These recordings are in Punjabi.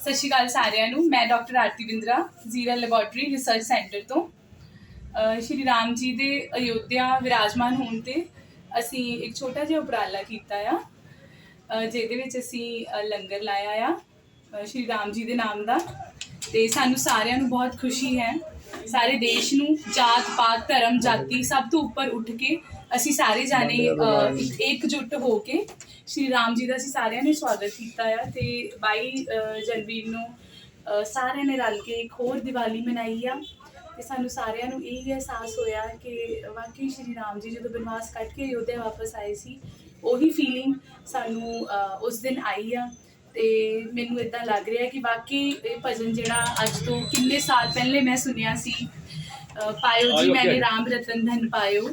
ਸਤਿ ਸ਼੍ਰੀ ਅਕਾਲ ਸਾਰਿਆਂ ਨੂੰ, ਮੈਂ doctor Aarti Bindra, Zira laboratory research centre ਤੋਂ। ਅਹ ਸ਼੍ਰੀ ਰਾਮ ਜੀ ਦੇ ਅਯੋਧਿਆ ਵਿਰਾਜਮਾਨ ਹੋਣ ਤੇ ਅਸੀਂ ਇੱਕ ਛੋਟਾ ਜਿਹਾ ਉਪਰਾਲਾ ਕੀਤਾ ਆ ਅਹ ਜਿਹਦੇ ਵਿੱਚ ਅਸੀਂ ਅਹ ਲੰਗਰ ਲਾਇਆ ਆ ਅਹ ਸ਼੍ਰੀ ਰਾਮ ਜੀ ਦੇ ਨਾਮ ਦਾ। ਤੇ ਸਾਨੂੰ ਸਾਰਿਆਂ ਨੂੰ ਬਹੁਤ ਖੁਸ਼ੀ ਹੈ। ਸਾਰੇ ਦੇਸ਼ ਨੂੰ ਜਾਤ ਪਾਤ ਧਰਮ, ਜਾਤੀ ਸਭ ਤੋਂ ਉੱਪਰ ਉੱਠ ਕੇ ਅਸੀਂ ਸਾਰੇ ਜਾਣੇ ਇਕਜੁੱਟ ਹੋ ਕੇ ਸ਼੍ਰੀ ਰਾਮ ਜੀ ਦਾ ਅਸੀਂ ਸਾਰਿਆਂ ਨੇ ਸਵਾਗਤ ਕੀਤਾ ਆ ਤੇ 22 ਅਹ, ਜਨਵਰੀ ਨੂੰ ਸਾਰਿਆਂ ਨੇ ਰਲ ਕੇ ਇੱਕ ਹੋਰ ਦੀਵਾਲੀ ਮਨਾਈ ਆ ਤੇ ਸਾਨੂੰ ਸਾਰਿਆਂ ਨੂੰ ਇਹ ਅਹਿਸਾਸ ਹੋਇਆ ਕਿ ਵਾਕਈ ਸ਼੍ਰੀ ਰਾਮ ਜੀ ਜਦੋਂ ਬਨਵਾਸ ਕੱਟ ਕੇ ਅਯੋਧਿਆ ਵਾਪਸ ਆਏ ਸੀ ਉਹੀ ਫੀਲਿੰਗ ਸਾਨੂੰ ਉਸ ਦਿਨ ਆਈ ਆ ਤੇ ਮੈਨੂੰ ਇਦਾਂ ਲੱਗ ਰਿਹਾ ਕਿ ਵਾਕਈ ਇਹ ਭਜਨ ਜਿਹੜਾ ਅੱਜ ਤੋਂ ਕਿੰਨੇ ਸਾਲ ਪਹਿਲੇ ਮੈਂ ਸੁਣਿਆ ਸੀ ਪਾਇਓ ਜੀ ਮੈਨੇ ਰਾਮ ਰਤਨ ਧਨ ਪਾਇਓ।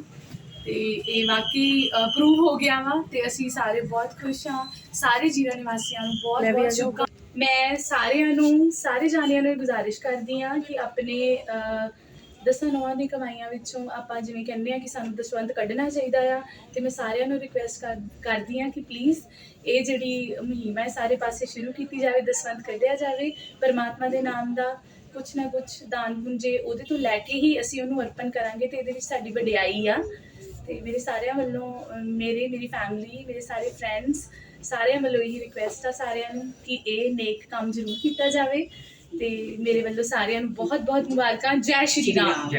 ਤੇ ਇਹ ਵਾਕਈ ਪ੍ਰੂਵ ਹੋ ਗਿਆ ਵਾ ਤੇ ਅਸੀਂ ਸਾਰੇ ਬਹੁਤ ਖੁਸ਼ ਹਾਂ। ਸਾਰੇ ਜੀਰਾ ਨਿਵਾਸੀਆਂ ਨੂੰ ਬਹੁਤ ਬਹੁਤ ਸ਼ੁਭਕਾ ਮੈਂ ਸਾਰਿਆਂ ਨੂੰ ਸਾਰੇ ਜਾਣਿਆਂ ਨੂੰ ਗੁਜ਼ਾਰਿਸ਼ ਕਰਦੀ ਹਾਂ ਕਿ ਆਪਣੇ ਦਸਾਂ ਨੌਆਂ ਦੀ ਕਮਾਈਆਂ ਵਿੱਚੋਂ ਆਪਾਂ ਜਿਵੇਂ ਕਹਿੰਦੇ ਆ ਕਿ ਸਾਨੂੰ ਦਸਵੰਧ ਕੱਢਣਾ ਚਾਹੀਦਾ ਆ ਤੇ ਮੈਂ ਸਾਰਿਆਂ ਨੂੰ ਰਿਕੁਐਸਟ ਕਰ ਕਰਦੀ ਹਾਂ ਕਿ ਪਲੀਜ਼ ਇਹ ਜਿਹੜੀ ਮੁਹਿੰਮ ਹੈ ਸਾਰੇ ਪਾਸੇ ਸ਼ੁਰੂ ਕੀਤੀ ਜਾਵੇ ਦਸਵੰਧ ਕੱਢਿਆ ਜਾਵੇ ਪਰਮਾਤਮਾ ਦੇ ਨਾਮ ਦਾ ਕੁਛ ਨਾ ਕੁਛ ਦਾਨ ਪੁੰਜੇ ਉਹਦੇ ਤੋਂ ਲੈ ਕੇ ਹੀ ਅਸੀਂ ਉਹਨੂੰ ਅਰਪਣ ਕਰਾਂਗੇ ਤੇ ਇਹਦੇ ਵਿੱਚ ਸਾਡੀ ਵਡਿਆਈ ਆ। ਤੇ ਮੇਰੇ ਸਾਰਿਆਂ ਵੱਲੋਂ ਮੇਰੇ ਮੇਰੀ ਫੈਮਿਲੀ ਮੇਰੇ ਸਾਰੇ ਫਰੈਂਡਸ ਸਾਰਿਆਂ ਵੱਲੋਂ ਇਹੀ ਰਿਕੁਐਸਟ ਆ ਸਾਰਿਆਂ ਨੂੰ ਕਿ ਇਹ ਨੇਕ ਕੰਮ ਜ਼ਰੂਰ ਕੀਤਾ ਜਾਵੇ ਤੇ ਮੇਰੇ ਵੱਲੋਂ ਸਾਰਿਆਂ ਨੂੰ ਬਹੁਤ ਬਹੁਤ ਮੁਬਾਰਕਾਂ। ਜੈ ਸ਼੍ਰੀ ਰਾਮ।